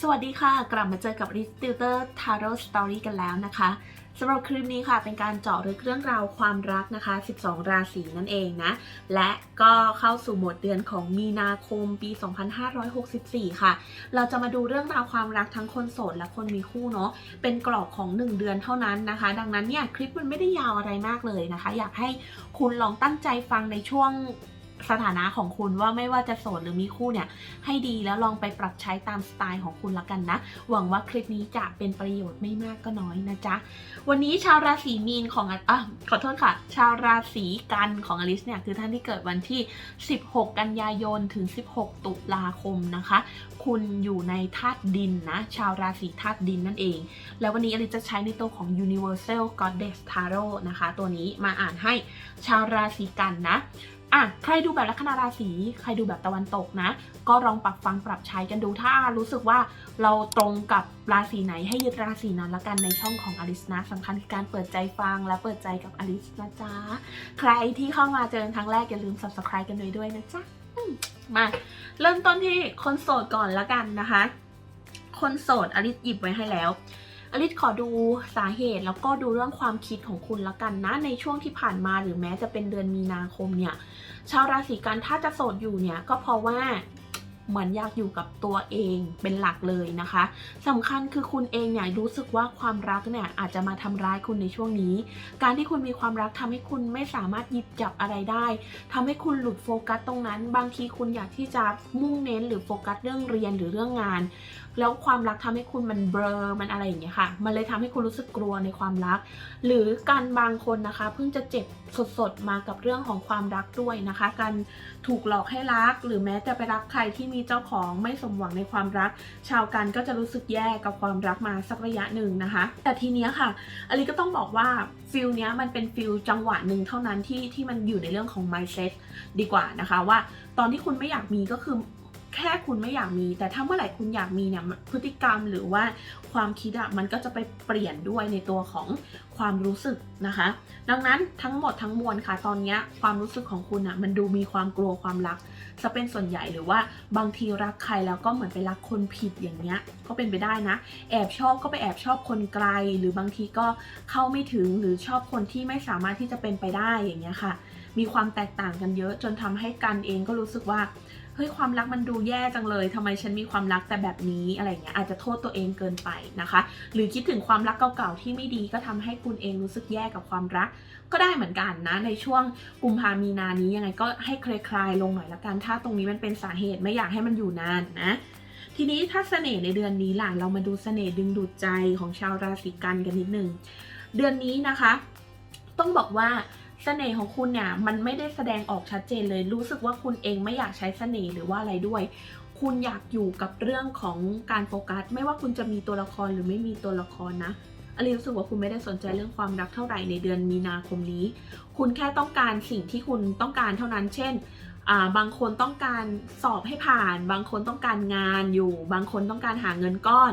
สวัสดีค่ะ กลับมาเจอกับ r i s t i l t e r Tarot Story กันแล้วนะคะสำหรับคลิปนี้ค่ะ เป็นการเจาะลึกเรื่องราวความรักนะคะ 12 ราศีนั่นเองนะ และก็เข้าสู่หมดเดือนของมีนาคมปี 2564 ค่ะ เราจะมาดูเรื่องราวความรักทั้งคนโสดและคนมีคู่เนาะ เป็นกรอบของ 1 เดือนเท่านั้นนะคะ ดังนั้นเนี่ยคลิปมันไม่ได้ยาวอะไรมากเลยนะคะ อยากให้คุณลองตั้งใจฟังในช่วง สถานะของคุณว่าไม่ว่าจะโสดหรือมีคู่เนี่ย ให้ดีแล้วลองไปปรับใช้ตามสไตล์ของคุณละกันนะ หวังว่าคลิปนี้จะเป็นประโยชน์ไม่มากก็น้อยนะจ๊ะ วันนี้ชาวราศีมีนของอะขอโทษค่ะ ชาวราศีกันของอลิสเนี่ยคือท่านที่เกิดวันที่ 16 กันยายนถึง 16 ตุลาคมนะคะ คุณอยู่ในธาตุดินนะ ชาวราศีธาตุดินนั่นเอง แล้ววันนี้อลิสจะใช้ในตัวของ Universal Goddess Tarot นะคะ ตัวนี้มาอ่านให้ชาวราศีกันนะ อะใครดูแบบลัคนาราศีใครดูแบบตะวันตกนะ ก็ลองปรับฟังปรับใช้กันดูถ้ารู้สึกว่าเราตรงกับราศีไหนให้ยึดราศีนั้นละกันในช่องของอลิสนะสำคัญคือการเปิดใจฟังและเปิดใจกับอลิสนะจ๊ะใครที่เข้ามาเจอครั้งแรกอย่าลืม subscribe กันด้วยด้วยนะจ๊ะอืมมาเริ่มต้นที่คนโสดก่อนละกันนะคะ คนโสดอลิสหยิบไว้ให้แล้ว อลิสขอดูสาเหตุแล้วก็ดูเรื่องความคิดของคุณละกันนะ ในช่วงที่ผ่านมาหรือแม้จะเป็นเดือนมีนาคมเนี่ย ชาวราศีกันถ้าจะโสดอยู่เนี่ยก็เพราะว่าเหมือนอยากอยู่กับตัวเองเป็นหลักเลยนะคะสำคัญคือคุณเองเนี่ยรู้สึกว่าความรักเนี่ยอาจจะมาทำร้ายคุณในช่วงนี้ การที่คุณมีความรักทำให้คุณไม่สามารถหยิบจับอะไรได้ทำให้คุณหลุดโฟกัสตรงนั้น บางทีคุณอยากที่จะมุ่งเน้นหรือโฟกัสเรื่องเรียนหรือเรื่องงานแล้วความรักทำให้คุณมันเบลอมันอะไรอย่างเงี้ยค่ะ มันเลยทำให้คุณรู้สึกกลัวในความรัก หรือการบางคนนะคะ เพิ่งจะเจ็บสดๆมากับเรื่องของความรักด้วยนะคะ การถูกหลอกให้รัก หรือแม้จะไปรักใครที่มีเจ้าของไม่สมหวังในความรัก ชาวกันก็จะรู้สึกแย่กับความรักมาสักระยะหนึ่งนะคะ แต่ทีเนี้ยค่ะอลิก็ต้องบอกว่าฟิลเนี้ยมันเป็นฟิลจังหวะหนึ่งเท่านั้นที่ที่มันอยู่ในเรื่องของ mindset ดีกว่านะคะ ว่าตอนที่คุณไม่อยากมีก็คือ แค่คุณไม่อยากมี แต่ถ้าเมื่อไหร่คุณอยากมีเนี่ยพฤติกรรมหรือว่าความคิดอะมันก็จะไปเปลี่ยนด้วยในตัวของความรู้สึกนะคะ ดังนั้นทั้งหมดทั้งมวลค่ะ ตอนนี้ความรู้สึกของคุณอะมันดูมีความกลัวความรักจะเป็นส่วนใหญ่หรือว่าบางทีรักใครแล้วก็เหมือนไปรักคนผิดอย่างเงี้ยก็เป็นไปได้นะ แอบชอบก็ไปแอบชอบคนไกล หรือบางทีก็เข้าไม่ถึงหรือชอบคนที่ไม่สามารถที่จะเป็นไปได้อย่างเงี้ยค่ะ มีความแตกต่างกันเยอะจนทำให้กันเองก็รู้สึกว่า เฮ้ยความรักมันดูแย่จังเลยทำไมฉันมีความรักแต่แบบนี้อะไรเงี้ยอาจจะโทษตัวเองเกินไปนะคะ หรือคิดถึงความรักเก่าๆที่ไม่ดีก็ทำให้คุณเองรู้สึกแย่กับความรัก ก็ได้เหมือนกันนะในช่วงกุมภามีนานี้ยังไงก็ให้คลายๆลงหน่อยละกันถ้าตรงนี้มันเป็นสาเหตุไม่อยากให้มันอยู่นานนะทีนี้ถ้าเสน่ห์ในเดือนนี้ล่ะเรามาดูเสน่ห์ดึงดูดใจของชาวราศีกันกันนิดนึงเดือนนี้นะคะ ต้องบอกว่า เสน่ห์ของคุณเนี่ยมันไม่ได้แสดงออกชัดเจนเลย รู้สึกว่าคุณเองไม่อยากใช้เสน่ห์หรือว่าอะไรด้วย คุณอยากอยู่กับเรื่องของการโฟกัส ไม่ว่าคุณจะมีตัวละครหรือไม่มีตัวละครนะอลีรู้สึกว่าคุณไม่ได้สนใจเรื่องความรักเท่าไหร่ในเดือนมีนาคมนี้ คุณแค่ต้องการสิ่งที่คุณต้องการเท่านั้น เช่น บางคนต้องการสอบให้ผ่าน บางคนต้องการงานอยู่ บางคนต้องการหาเงินก้อน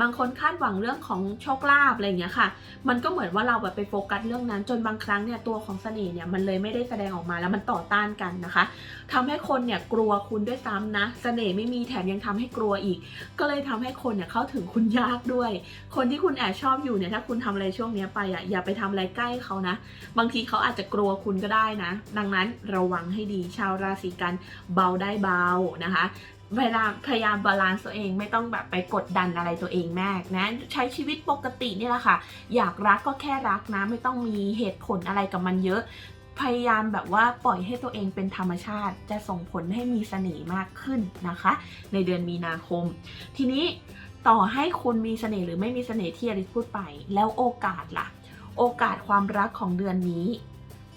บางคนคาดหวังเรื่องของโชคลาภอะไรอย่างเงี้ยค่ะ มันก็เหมือนว่าเราแบบไปโฟกัสเรื่องนั้นจนบางครั้งเนี่ยตัวของเสน่ห์เนี่ยมันเลยไม่ได้แสดงออกมาแล้วมันต่อต้านกันนะคะทำให้คนเนี่ยกลัวคุณด้วยซ้ำนะเสน่ห์ไม่มีแถมยังทำให้กลัวอีก ก็เลยทำให้คนเนี่ยเข้าถึงคุณยากด้วย คนที่คุณแอบชอบอยู่เนี่ยถ้าคุณทำอะไรช่วงนี้ไปอะอย่าไปทำอะไรใกล้เขานะ บางทีเขาอาจจะกลัวคุณก็ได้นะ ดังนั้นระวังให้ดีชาวราศีกันเบาได้เบานะคะ เวลาพยายามบาลานซ์ตัวเองไม่ต้องแบบไปกดดันอะไรตัวเองมากนะใช้ชีวิตปกตินี่แหละค่ะ อยากรักก็แค่รักนะ ไม่ต้องมีเหตุผลอะไรกับมันเยอะพยายามแบบว่าปล่อยให้ตัวเองเป็นธรรมชาติ จะส่งผลให้มีเสน่ห์มากขึ้นนะคะ ในเดือนมีนาคม ทีนี้ต่อให้คุณมีเสน่ห์หรือไม่มีเสน่ห์ที่อริสพูดไป แล้วโอกาสล่ะ โอกาสความรักของเดือนนี้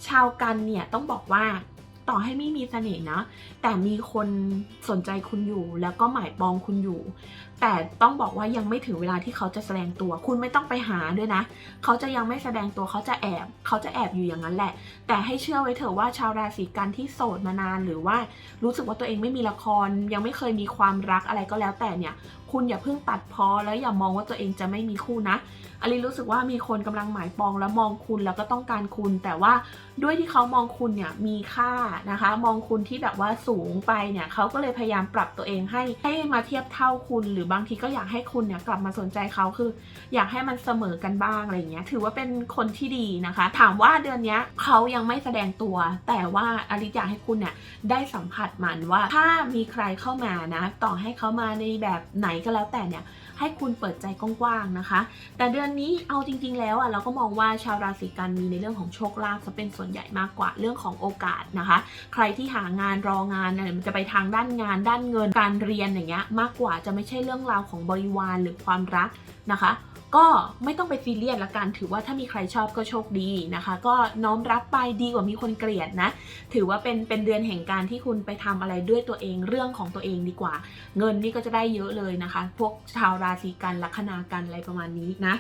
ชาวกันเนี่ยต้องบอกว่า ต่อให้ไม่มีเสน่ห์นะ แต่มีคนสนใจคุณอยู่ แล้วก็หมายปองคุณอยู่ แต่ต้องบอกว่ายังไม่ถึงเวลาที่เขาจะแสดงตัว คุณไม่ต้องไปหาด้วยนะ เขาจะยังไม่แสดงตัวเขาจะแอบ เขาจะแอบอยู่อย่างนั้นแหละ แต่ให้เชื่อไว้เถอะว่าชาวราศีกันที่โสดมานานหรือว่ารู้สึกว่าตัวเองไม่มีละคร ยังไม่เคยมีความรักอะไรก็แล้วแต่เนี่ย คุณอย่าเพิ่งตัดพอแล้วอย่ามองว่าตัวเองจะไม่มีคู่นะอลิรู้สึกว่ามีคนกำลังหมายปองแล้วมองคุณแล้วก็ต้องการคุณ แต่ว่าด้วยที่เขามองคุณเนี่ยมีค่านะคะ มองคุณที่แบบว่าสูงไปเนี่ยเขาก็เลยพยายามปรับตัวเองให้ให้มาเทียบเท่าคุณหรือบางทีก็อยากให้คุณเนี่ยกลับมาสนใจเขาคือ อยากให้มันเสมอกันบ้างอะไรอย่างเงี้ยถือว่าเป็นคนที่ดีนะคะ ถามว่าเดือนนี้เขายังไม่แสดงตัว แต่ว่าอลิซอยากให้คุณเนี่ยได้สัมผัสมันว่าถ้ามีใครเข้ามานะ ต่อให้เขามาในแบบไหนก็แล้วแต่เนี่ย ให้คุณเปิดใจกว้างๆนะคะ แต่เดือนนี้เอาจริง ๆ แล้วอะเราก็มองว่าชาวราศีกันมีในเรื่องของโชคลาภจะเป็นส่วนใหญ่มากกว่าเรื่องของโอกาสนะคะ ใครที่หางานรองานเนี่ยมันจะไปทางด้านงาน ด้านเงินการเรียนอย่างเงี้ยมากกว่าจะไม่ใช่เรื่องราวของบริวารหรือความรักนะคะ ก็ไม่ต้องไปซีเรียสละกันถือว่าถ้ามีใครชอบก็โชคดีนะคะ ก็น้อมรับไปดีกว่ามีคนเกลียดนะ ถือว่าเป็นเป็นเดือนแห่งการที่คุณไปทำอะไรด้วยตัวเองเรื่องของตัวเองดีกว่า เงินนี่ก็จะได้เยอะเลยนะคะ พวกชาวราศีกันลัคนากันอะไรประมาณนี้นะ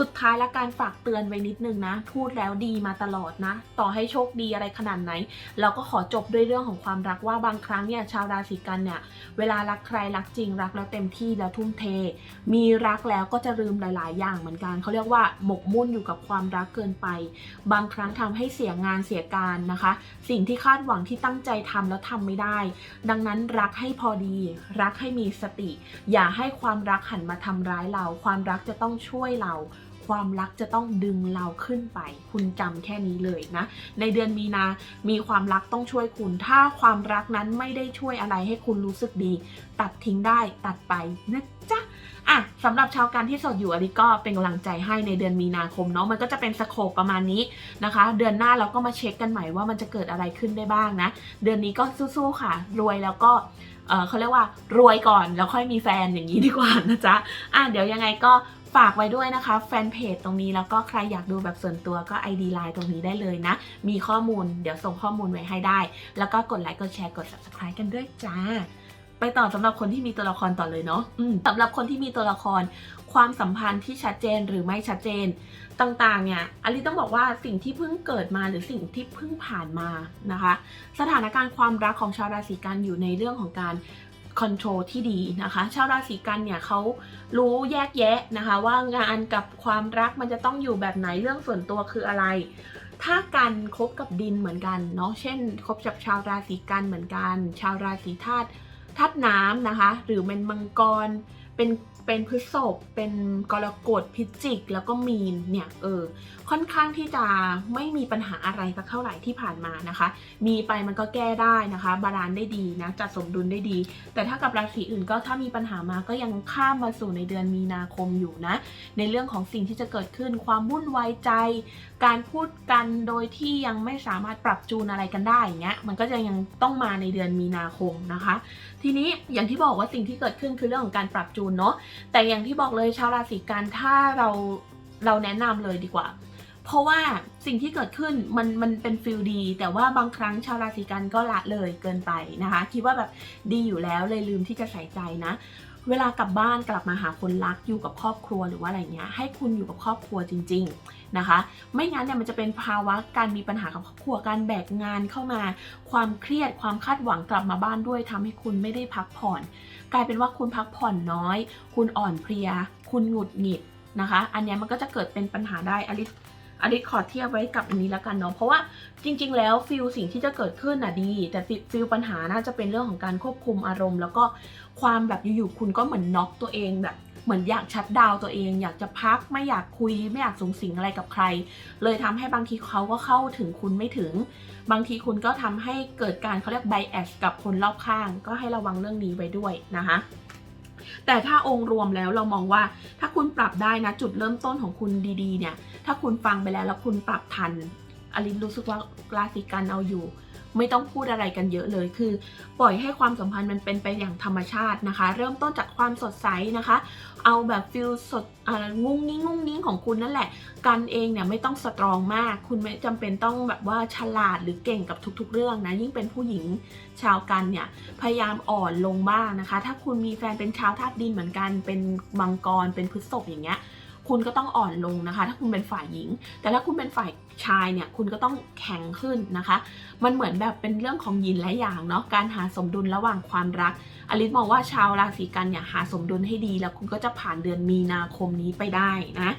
สุดท้ายและการฝากเตือนไว้นิดนึงนะ พูดแล้วดีมาตลอดนะ ต่อให้โชคดีอะไรขนาดไหน เราก็ขอจบด้วยเรื่องของความรักว่าบางครั้งเนี่ยชาวราศีกันเนี่ย เวลารักใครรักจริงรักแล้วเต็มที่แล้วทุ่มเท มีรักแล้วก็จะลืมหลาย ๆ อย่างเหมือนกันเขาเรียกว่าหมกมุ่นอยู่กับความรักเกินไป บางครั้งทำให้เสียงานเสียการนะคะ สิ่งที่คาดหวังที่ตั้งใจทำแล้วทำไม่ได้ ดังนั้นรักให้พอดี รักให้มีสติ อย่าให้ความรักหันมาทำร้ายเรา ความรักจะต้องช่วยเรา ความรักจะต้องดึงเราขึ้นไป คุณจำแค่นี้เลยนะ ในเดือนมีนา มีความรักต้องช่วยคุณ ถ้าความรักนั้นไม่ได้ช่วยอะไรให้คุณรู้สึกดี ตัดทิ้งได้ตัดไปนะจ๊ะอะสำหรับชาวการที่สดอยู่อันนี้ก็เป็นกำลังใจให้ในเดือนมีนาคมเนาะมันก็จะเป็นสโคปประมาณนี้นะคะ เดือนหน้าเราก็มาเช็คกันใหม่ว่ามันจะเกิดอะไรขึ้นได้บ้างนะ เดือนนี้ก็สู้ๆค่ะ รวยแล้วก็เอ่อเขาเรียกว่ารวยก่อนแล้วค่อยมีแฟนอย่างนี้ดีกว่านะจ๊ะอะเดี๋ยวยังไงก็ ฝากไว้ด้วยนะคะแฟนเพจตรงนี้แล้วก็ใครอยากดูแบบส่วนตัวก็ ID Line ตรงนี้ได้เลยนะ มีข้อมูลเดี๋ยวส่งข้อมูลไว้ให้ได้ แล้วก็กดไลค์กดแชร์กด subscribe กันด้วยจ้า ไปต่อสำหรับคนที่มีตัวละครต่อเลยเนาะสำหรับคนที่มีตัวละครความสัมพันธ์ที่ชัดเจนหรือไม่ชัดเจนต่างๆ เนี่ยอลิต้องบอกว่าสิ่งที่เพิ่งเกิดมาหรือสิ่งที่เพิ่งผ่านมานะคะ สถานการณ์ความรักของชาวราศีกันอยู่ในเรื่องของการ คอนโทรลที่ดีนะคะ ชาวราศีกันเนี่ยเขารู้แยกแยะนะคะ ว่างานกับความรักมันจะต้องอยู่แบบไหนเรื่องส่วนตัวคืออะไร ถ้ากันคบกับดินเหมือนกันเนาะเช่นคบกับชาวราศีกันเหมือนกัน ชาวราศีธาตุธาตุน้ำนะคะ หรือเป็นมังกรเป็นเป็นพฤษภเป็นกรกฎพิจิก แล้วก็มีนเนี่ยเออค่อนข้างที่จะไม่มีปัญหาอะไรสักเท่าไหร่ที่ผ่านมานะคะ มีไปมันก็แก้ได้นะคะ บาลานซ์ได้ดีนะจัดสมดุลได้ดี แต่ถ้ากับราศีอื่นก็ถ้ามีปัญหามาก็ยังข้ามมาสู่ในเดือนมีนาคมอยู่นะ ในเรื่องของสิ่งที่จะเกิดขึ้นความวุ่นวายใจ การพูดกันโดยที่ยังไม่สามารถปรับจูนอะไรกันได้อย่างเงี้ยมันก็จะยังต้องมาในเดือนมีนาคมนะคะ ทีนี้อย่างที่บอกว่าสิ่งที่เกิดขึ้นคือเรื่องของการปรับจูนเนาะแต่อย่างที่บอกเลยชาวราศีกันถ้าเราเราแนะนำเลยดีกว่า เพราะว่าสิ่งที่เกิดขึ้นมันมันเป็นฟิลดี แต่ว่าบางครั้งชาวราศีกันก็ละเลยเกินไปนะคะ คิดว่าแบบดีอยู่แล้วเลยลืมที่จะใส่ใจนะ เวลากลับบ้านกลับมาหาคนรักอยู่กับครอบครัวหรือว่าอะไรเงี้ยให้คุณอยู่กับครอบครัวจริง ๆนะคะ ไม่งั้นเนี่ยมันจะเป็นภาวะการมีปัญหากับครอบครัวการแบกงานเข้ามา ความเครียดความคาดหวังกลับมาบ้านด้วยทำให้คุณไม่ได้พักผ่อน กลายเป็นว่าคุณพักผ่อนน้อย คุณอ่อนเพลีย คุณหงุดหงิดนะคะ อันเนี้ยมันก็จะเกิดเป็นปัญหาได้อลิส อลิสขอเทียบไว้กับอันนี้แล้วกันเนาะเพราะว่าจริง ๆ แล้วฟิลสิ่งที่จะเกิดขึ้นน่ะดี แต่ฟิลปัญหาน่าจะเป็นเรื่องของการควบคุมอารมณ์ แล้วก็ความแบบอยู่ๆคุณก็เหมือนน็อกตัวเองแบบเหมือนอยากชัดดาวตัวเอง อยากจะพักไม่อยากคุยไม่อยากสูงสิงอะไรกับใคร เลยทำให้บางทีเขาก็เข้าถึงคุณไม่ถึง บางทีคุณก็ทำให้เกิดการเขาเรียกไบแอสกับคนรอบข้าง ก็ให้ระวังเรื่องนี้ไว้ด้วยนะคะ แต่ถ้าองค์รวมแล้วเรามองว่าถ้าคุณปรับได้นะจุดเริ่มต้นของคุณดีๆเนี่ย ถ้าคุณฟังไปแล้วแล้วคุณปรับทันอลินรู้สึกว่าราศีกันเอาอยู่ ไม่ต้องพูดอะไรกันเยอะเลยคือ ปล่อยให้ความสัมพันธ์มันเป็นไปอย่างธรรมชาตินะคะ เริ่มต้นจากความสดใสนะคะ เอาแบบฟิลสดงุ้งนิ้งงุ้งนิ้งของคุณนั่นแหละ กันเองเนี่ยไม่ต้องสตรองมาก คุณไม่จำเป็นต้องแบบว่าฉลาดหรือเก่งกับทุก ๆ เรื่องนะยิ่งเป็นผู้หญิงชาวกันเนี่ยพยายามอ่อนลงบ้างนะคะ ถ้าคุณมีแฟนเป็นชาวธาตุดินเหมือนกันเป็นมังกรเป็นพฤษภอย่างเงี้ย คุณก็ต้องอ่อนลงนะคะ ถ้าคุณเป็นฝ่ายหญิง แต่ถ้าคุณเป็นฝ่ายชายเนี่ยคุณก็ต้องแข็งขึ้นนะคะ มันเหมือนแบบเป็นเรื่องของยินและอย่างเนาะการหาสมดุลระหว่างความรัก อลิสมองว่าชาวราศีกันเนี่ยหาสมดุลให้ดี แล้วคุณก็จะผ่านเดือนมีนาคมนี้ไปได้นะ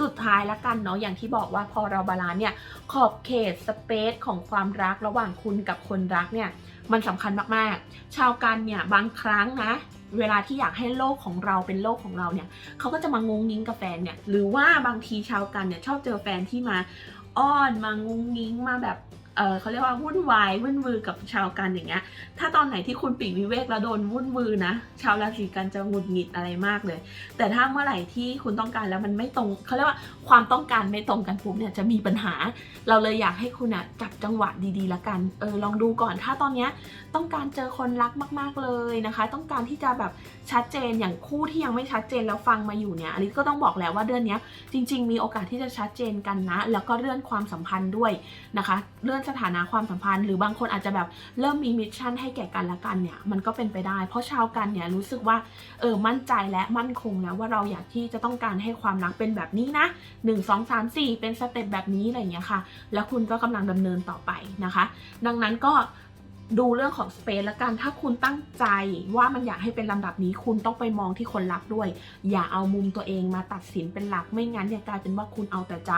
สุดท้ายละกันเนาะอย่างที่บอกว่าพอเราบาลานซ์เนี่ยขอบเขตสเปซของความรักระหว่างคุณกับคนรักเนี่ยมันสำคัญมากๆ ชาวกันเนี่ยบางครั้งนะ เวลาที่อยากให้โลกของเราเป็นโลกของเราเนี่ยเขาก็จะมางงงิ้งกับแฟนเนี่ยหรือว่าบางทีชาวกันเนี่ยชอบเจอแฟนที่มาอ้อนมางงงิ้งมาแบบ เขาเรียกว่าวุ่นวายวุ่นวือกับชาวกันอย่างเงี้ย ถ้าตอนไหนที่คุณปีกวิเวกแล้วโดนวุ่นวือนะ ชาวราศีกันจะหงุดหงิดอะไรมากเลย แต่ถ้าเมื่อไหร่ที่คุณต้องการแล้วมันไม่ตรงเขาเรียกว่าความต้องการไม่ตรงกันปุ๊บเนี่ยจะมีปัญหา เราเลยอยากให้คุณอะจับจังหวะดีๆละกัน เออลองดูก่อน ถ้าตอนเนี้ยต้องการเจอคนรักมากๆเลยนะคะ ต้องการที่จะแบบชัดเจนอย่างคู่ที่ยังไม่ชัดเจนแล้วฟังมาอยู่เนี่ยอันนี้ก็ต้องบอกแล้วว่าเดือนเนี้ยจริง ๆ มีโอกาสที่จะชัดเจนกันนะ แล้วก็เลื่อนความสัมพันธ์ด้วยนะคะ เลื่อนสถานะความสัมพันธ์ หรือบางคนอาจจะแบบเริ่มมีมิชชั่นให้แก่กันและกันเนี่ยมันก็เป็นไปได้ เพราะชาวกันเนี่ยรู้สึกว่าเออมั่นใจและมั่นคงแล้วว่าเราอยากที่จะต้องการให้ความรักเป็นแบบนี้นะ 1 2 3 4 เป็นสเต็ปแบบนี้อะไรอย่างเงี้ยค่ะ แล้วคุณก็กำลังดำเนินต่อไปนะคะ ดังนั้นก็ ดูเรื่องของสเปซละกันถ้าคุณตั้งใจว่ามันอยากให้เป็นลำดับนี้คุณต้องไปมองที่คนรักด้วย อย่าเอามุมตัวเองมาตัดสินเป็นหลักไม่งั้นเนี่ยกลายเป็นว่าคุณเอาแต่ใจ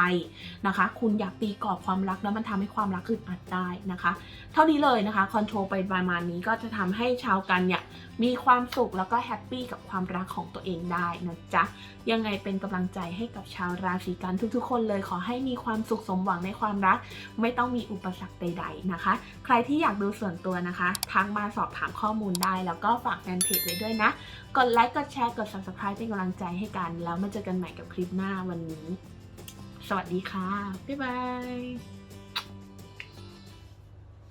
นะคะ คุณอยากตีกรอบความรักแล้วมันทำให้ความรักอึดอัดได้นะคะ เท่านี้เลยนะคะคอนโทรลไปประมาณนี้ก็จะทำให้ชาวกันเนี่ย มีความสุขแล้วก็แฮปปี้กับความรักของตัวเองได้นะจ๊ะ ยังไงเป็นกำลังใจให้กับชาวราศีกันทุกๆ คนเลยขอให้มีความสุขสมหวังในความรัก ไม่ต้องมีอุปสรรคใด ๆนะคะ ใครที่อยากดูส่วนตัวนะคะทักมาสอบถามข้อมูลได้ แล้วก็ฝากแฟนเพจไว้ด้วยนะ กดไลค์กดแชร์กด subscribe เป็นกำลังใจให้กัน แล้วมาเจอกันใหม่กับคลิปหน้าวันนี้ สวัสดีค่ะ บ๊ายบาย